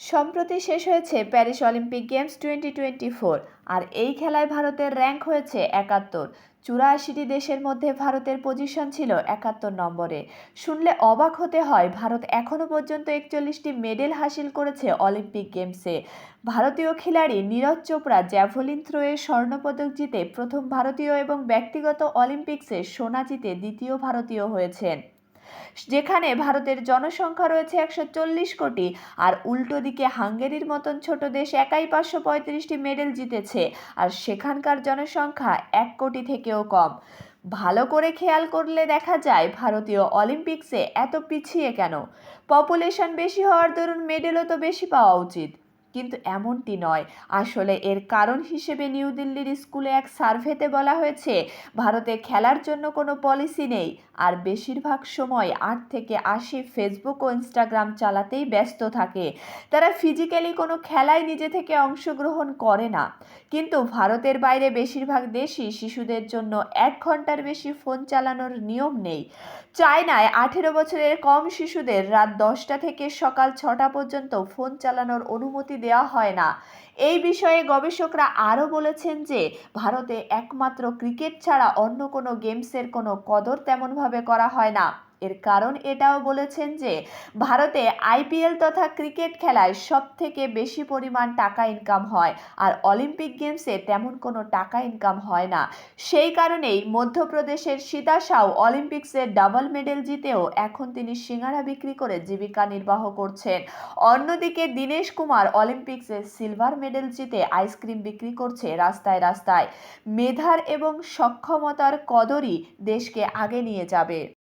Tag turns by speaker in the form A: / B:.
A: সম্প্রতি শেষ হয়েছে Paris Olympic Games twenty twenty four, আর এই খেলায় ভারতের র্যাঙ্ক হয়েছে একাত্তর। চুরাশিটি দেশের মধ্যে ভারতের পজিশন ছিল একাত্তর নম্বরে। শুনলে অবাক হতে হয়, ভারত এখনও পর্যন্ত একচল্লিশটি মেডেল হাসিল করেছে অলিম্পিক গেমসে। ভারতীয় খেলাড়ি নীরজ চোপড়া জ্যাভলিন থ্রোয়ে স্বর্ণপদক জিতে প্রথম ভারতীয় এবং ব্যক্তিগত অলিম্পিক্সে সোনা জিতে দ্বিতীয় ভারতীয় হয়েছেন। যেখানে ভারতের জনসংখ্যা রয়েছে একশো চল্লিশ কোটি, আর উল্টো দিকে হাঙ্গেরির মতন ছোট দেশ একাই পাঁচশো পঁয়ত্রিশটি মেডেল জিতেছে, আর সেখানকার জনসংখ্যা এক কোটি থেকেও কম। ভালো করে খেয়াল করলে দেখা যায় ভারতীয় অলিম্পিক্সে এত পিছিয়ে কেন? পপুলেশন বেশি হওয়ার দরুন মেডেলও তো বেশি পাওয়া উচিত। কিন্তু এমনটি নয়। আসলে এর কারণ হিসেবে নিউ দিল্লির স্কুলে এক সার্ভেতে বলা হয়েছে, ভারতে খেলার জন্য কোনো পলিসি নেই। আর বেশিরভাগ সময় আট থেকে আশি ফেসবুক ও ইনস্টাগ্রাম চালাতেই ব্যস্ত থাকে। তারা ফিজিক্যালি কোনো খেলায় নিজে থেকে অংশগ্রহণ করে না। কিন্তু ভারতের বাইরে বেশিরভাগ দেশই শিশুদের জন্য এক ঘণ্টার বেশি ফোন চালানোর নিয়ম নেই। চায়নায় আঠেরো বছরের কম শিশুদের রাত দশটা থেকে সকাল ছটা পর্যন্ত ফোন চালানোর অনুমতি দেওয়া হয় না। এই বিষয়ে গবেষকরা আরও বলেছেন যে, ভারতে একমাত্র ক্রিকেট ছাড়া অন্য কোনো গেমসের কোনো কদর তেমনভাবে করা হয় না। এর কারণ এটাও বলেছেন যে, ভারতে আইপিএল তথা ক্রিকেট খেলায় সব থেকে বেশি পরিমাণ টাকা ইনকাম হয় আর অলিম্পিক গেমসে তেমন কোনো টাকা ইনকাম হয় না। সেই কারণেই মধ্যপ্রদেশের সীতা সাউ অলিম্পিক্সে ডাবল মেডেল জিতেও এখন তিনি সিঙ্গারা বিক্রি করে জীবিকা নির্বাহ করছেন। অন্যদিকে দীনেশ কুমার অলিম্পিক্সে সিলভার মেডেল জিতে আইসক্রিম বিক্রি করছে রাস্তায় রাস্তায়। মেধার এবং সক্ষমতার কদরই দেশকে আগে নিয়ে যাবে।